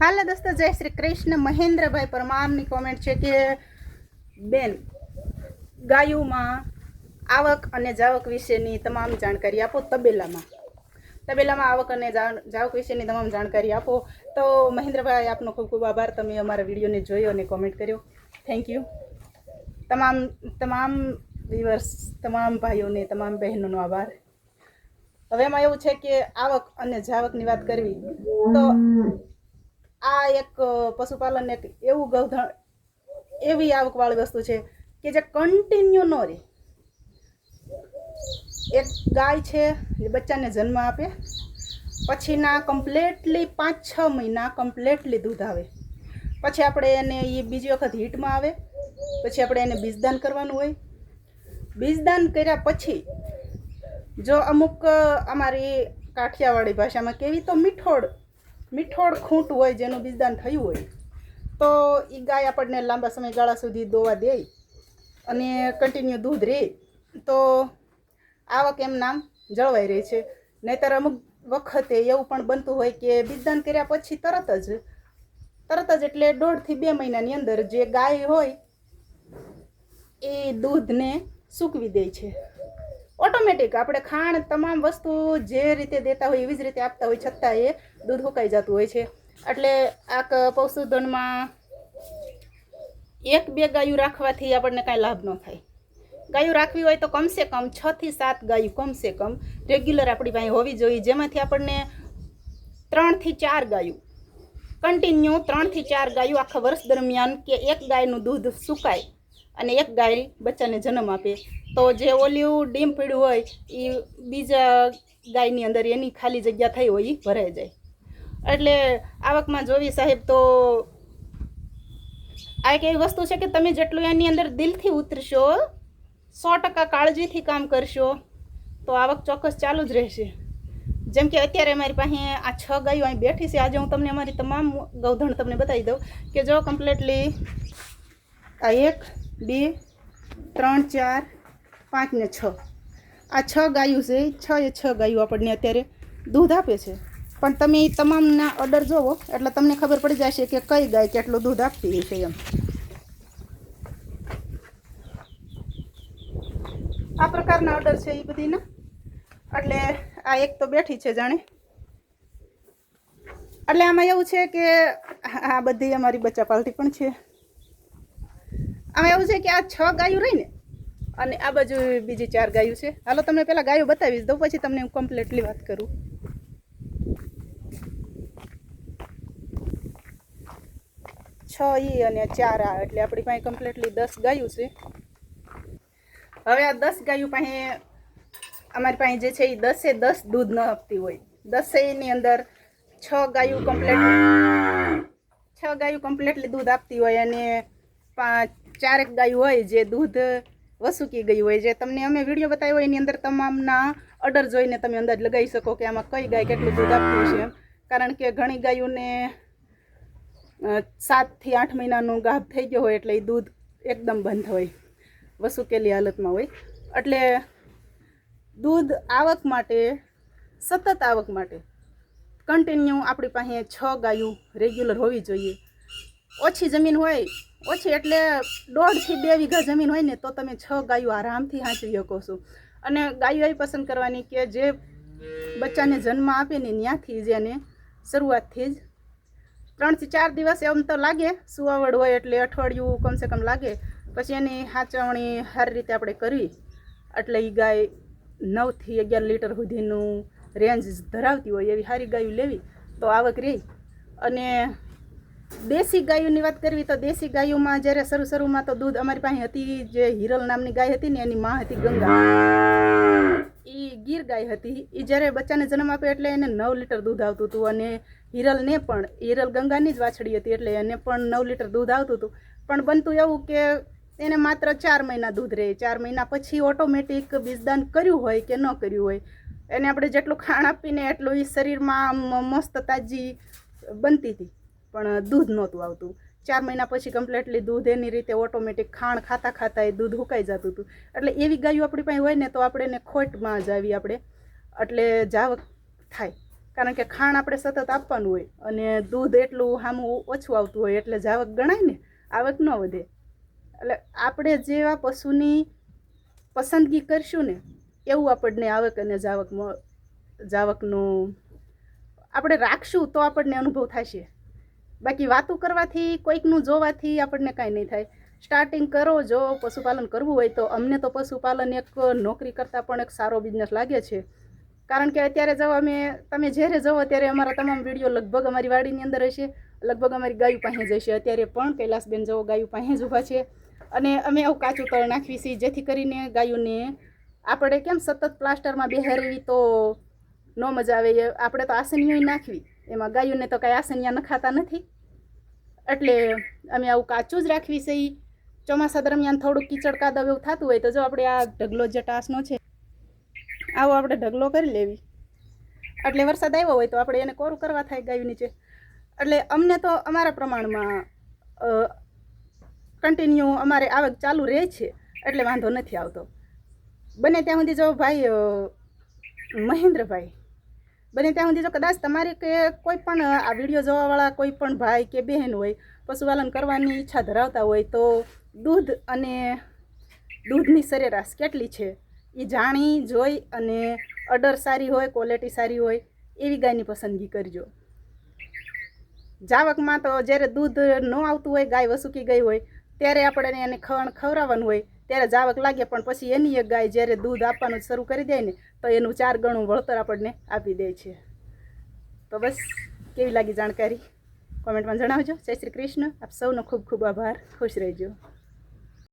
હાલો દોસ્તો, જય શ્રી કૃષ્ણ. મહેન્દ્રભાઈ પરમારની કોમેન્ટ છે કે, બેન, ગાયુમાં આવક અને જાવક વિશેની તમામ જાણકારી આપો તબેલામાં. તબેલામાં આવક અને જાવક વિશેની તમામ જાણકારી આપો. તો મહેન્દ્રભાઈ, આપનો ખૂબ ખૂબ આભાર. તમે અમારા વિડીયોને જોયો અને કોમેન્ટ કર્યો. થેન્ક યુ તમામ તમામ વ્યુઅર્સ તમામ ભાઈઓને, તમામ બહેનોનો આભાર. હવે એમાં એવું છે કે આવક અને જાવકની વાત કરવી, તો આ એક પશુપાલન એક એવું ગૌધણ એવી આવકવાળી વસ્તુ છે કે જે કન્ટિન્યુ ન રહે. એક ગાય છે, એ બચ્ચાને જન્મ આપે, પછીના કમ્પ્લેટલી પાંચ છ મહિના કમ્પ્લેટલી દૂધ આવે. પછી આપણે એને એ બીજી વખત હીટમાં આવે, પછી આપણે એને બીજદાન કરવાનું હોય. બીજદાન કર્યા પછી, જો અમુક અમારી કાઠિયાવાડી ભાષામાં કેવી તો મીઠોડ મીઠોડ ખૂંટ હોય, જેનું બીજદાન થયું હોય, તો એ ગાય આપણને લાંબા સમયગાળા સુધી દોવા દે અને કન્ટિન્યુ દૂધ રહે તો આવક એમ નામ જળવાઈ રહે છે. નહીતર અમુક વખતે એવું પણ બનતું હોય કે બીજદાન કર્યા પછી તરત જ તરત જ એટલે દોઢથી બે મહિનાની અંદર જે ગાય હોય, એ દૂધને સૂકવી દે છે. ઓટોમેટિક આપણે ખાણ તમામ વસ્તુ જે રીતે દેતા હોય એવી જ રીતે આપતા હોય, છતાં એ દૂધ સુકાઈ જતું હોય છે. એટલે આ પશુધનમાં એક બે ગાયું રાખવાથી આપણને કાંઈ લાભ ન થાય. ગાયું રાખવી હોય તો કમસે કમ છ થી સાત ગાયું કમસે કમ રેગ્યુલર આપણી પાસે હોવી જોઈએ. જેમાંથી આપણને ત્રણથી ચાર ગાયું, કન્ટિન્યુ ત્રણથી ચાર ગાયું આખા વર્ષ દરમિયાન કે એક ગાયનું દૂધ સુકાય અને એક ગાય બચ્ચાને જન્મ આપે. તો જે ઓલિયું ડીમ પીડ્યું હોય એ બીજા ગાયની અંદર એની ખાલી જગ્યા થઈ હોય એ ભરાઈ જાય. એટલે આવકમાં જોવી સાહેબ તો આ એક એવી વસ્તુ છે કે તમે જેટલું એની અંદર દિલથી ઉતરશો, સો ટકા કાળજીથી કામ કરશો, તો આવક ચોક્કસ ચાલુ જ રહેશે. જેમ કે અત્યારે અમારી પાસે આ છ ગાયો અહીં બેઠી છે. આજે હું તમને અમારી તમામ ગૌધણ તમને બતાવી દઉં કે જો કમ્પ્લીટલી આ એક, બે, ત્રણ, ચાર પાંચ ને છ. આ છ ગાયું છે, છ એ છ ગાયું આપણને અત્યારે દૂધ આપે છે. પણ તમે એ તમામના ઓર્ડર જોવો, એટલે તમને ખબર પડી જશે કે કઈ ગાય કેટલું દૂધ આપતી હશે એમ. આ પ્રકારના ઓર્ડર છે એ બધીના. એટલે આ એક તો બેઠી છે જાણે. એટલે આમાં એવું છે કે આ બધી અમારી બચ્ચા પાલટી પણ છે. આમાં એવું છે કે આ છ ગાયું રહી ને અને આ બાજુ બીજી ચાર ગાયું છે. હાલો, તમને પહેલાં ગાયો બતાવીશ, દઉં પછી તમને હું કમ્પ્લીટલી વાત કરું. છ ઈ અને ચાર આ, એટલે આપણી પાસે કમ્પ્લીટલી દસ ગાયું છે. હવે આ દસ ગાયું પાસે, અમારી પાસે જે છે એ દસે દસ દૂધ ન આપતી હોય. દસેયની અંદર છ ગાયું કમ્પ્લીટ છ ગાયું કમ્પ્લીટલી દૂધ આપતી હોય અને પાંચ, ચારેક ગાયું હોય જે દૂધ વસૂકી ગઈ હોય જે તમને અમે વીડિયો બતાવ્યો હોય, એની અંદર તમામના ઓર્ડર જોઈને તમે અંદાજ લગાવી શકો કે આમાં કઈ ગાય કેટલું દૂધ આપતું છે એમ. કારણ કે ઘણી ગાયોને સાતથી આઠ મહિનાનું ગાભ થઈ ગયો હોય એટલે એ દૂધ એકદમ બંધ હોય, વસૂકેલી હાલતમાં હોય. એટલે દૂધ આવક માટે, સતત આવક માટે કન્ટિન્યુ આપણી પાસે છ ગાયું રેગ્યુલર હોવી જોઈએ. ઓછી જમીન હોય, ઓછી એટલે દોઢથી બે વીઘા જમીન હોય ને તો તમે છ ગાયો આરામથી હાંચવી શકો છો. અને ગાયો એ પસંદ કરવાની કે જે બચ્ચાને જન્મ આપે ને ત્યાંથી જ એને શરૂઆતથી જ. ત્રણથી ચાર દિવસ એમ તો લાગે, સુવાવડ હોય એટલે અઠવાડિયું કમસે કમ લાગે, પછી એની સાચવણી સારી રીતે આપણે કરવી એટલે એ ગાય નવથી અગિયાર લીટર સુધીનું રેન્જ ધરાવતી હોય એવી સારી ગાયું લેવી, તો આવક રહી. અને દેશી ગાયોની વાત કરવી તો દેશી ગાયોમાં જ્યારે શરૂ શરૂમાં તો દૂધ અમારી પાસે હતી જે હિરલ નામની ગાય હતી ને એની માં હતી ગંગા. એ ગીર ગાય હતી. એ જ્યારે બચ્ચાને જન્મ આપ્યો એટલે એને નવ લીટર દૂધ આવતું હતું અને હિરલને પણ, હિરલ ગંગાની જ વાછડી હતી એટલે એને પણ નવ લીટર દૂધ આવતું હતું. પણ બનતું એવું કે એને માત્ર ચાર મહિના દૂધ રહે. ચાર મહિના પછી ઓટોમેટિક બીજદાન કર્યું હોય કે ન કર્યું હોય. એને આપણે જેટલું ખાણ આપીને એટલું એ શરીરમાં મસ્ત તાજી બનતી હતી. પણ દૂધ નહોતું આવતું. ચાર મહિના પછી કમ્પ્લેટલી દૂધ એની રીતે ઓટોમેટિક ખાણ ખાતા ખાતા એ દૂધ હુકાઈ જતું હતું. એટલે એવી ગાયો આપણી પાસે હોય ને, તો આપણે એને ખોટમાં જ આવી આપણે. એટલે જાવક થાય. કારણ કે ખાણ આપણે સતત આપવાનું હોય અને દૂધ એટલું સામું ઓછું આવતું હોય એટલે જાવક ગણાય ને, આવક ન વધે. એટલે આપણે જેવા પશુની પસંદગી કરશું ને, એવું આપણને આવક અને જાવક જાવકનું આપણે રાખશું તો આપણને અનુભવ થશે બાકી વાતું કરવાથી, કોઈકનું જોવાથી આપણને કાંઈ નહીં થાય. સ્ટાર્ટિંગ કરો, જો પશુપાલન કરવું હોય તો અમને તો પશુપાલન એક નોકરી કરતાં પણ એક સારો બિઝનેસ લાગે છે. કારણ કે અત્યારે જાઓ અમે, તમે જ્યારે જાઓ ત્યારે અમારા તમામ વીડિયો લગભગ અમારી વાડીની અંદર હશે. લગભગ અમારી ગાયું પાસે જશે અત્યારે પણ કૈલાસબેન જવો ગાયું પાસે જ ઊભા છે. અને અમે આવું કાચું તળ નાખવી છીએ, જેથી કરીને ગાયોને આપણે કેમ સતત પ્લાસ્ટરમાં બેહારવી તો ન મજા આવે. આપણે તો આસનીઓ નાખવી. એમાં ગાયોને તો કાંઈ આસનિયા નખાતા નથી. એટલે અમે આવું કાચું જ રાખવી છે. ચોમાસા દરમિયાન થોડુંક કીચડ કાદવ એવું થતું હોય તો જો આપણે આ ઢગલો જે ટાસનો છે, આવો આપણે ઢગલો કરી લેવી. એટલે વરસાદ આવ્યો હોય તો આપણે એને કોરું કરવા થાય ગાયું નીચે. એટલે અમને તો અમારા પ્રમાણમાં કન્ટિન્યુ અમારે આવક ચાલુ રહે છે, એટલે વાંધો નથી આવતો. બને ત્યાં સુધી જો ભાઈ મહેન્દ્રભાઈ બને ત્યાં સુધી જો કદાચ તમારે કે કોઈ પણ આ વીડિયો જોવાવાળા કોઈ પણ ભાઈ કે બહેન હોય, પશુપાલન કરવાની ઈચ્છા ધરાવતા હોય, તો દૂધ અને દૂધની સરેરાશ કેટલી છે? એ જાણી, જોઈ અને અડર સારી હોય ક્વોલિટી સારી હોય, એવી ગાયની પસંદગી કરજો. જાવકમાં તો જ્યારે દૂધ ન આવતું હોય, ગાય વસુકી ગઈ હોય, ત્યારે આપણે એને ખવણ ખવડાવવાનું હોય ત્યારે જાવક લાગે, પણ પછી એની એક ગાય જ્યારે દૂધ આપવાનું શરૂ કરી દે ને, તો એનું ચાર ગણું વળતર આપણને આપી દે છે. તો બસ, કેવી લાગી જાણકારી? કોમેન્ટમાં જણાવજો. જય શ્રી કૃષ્ણ. આપ સૌનો ખૂબ ખૂબ આભાર. ખુશ રહેજો.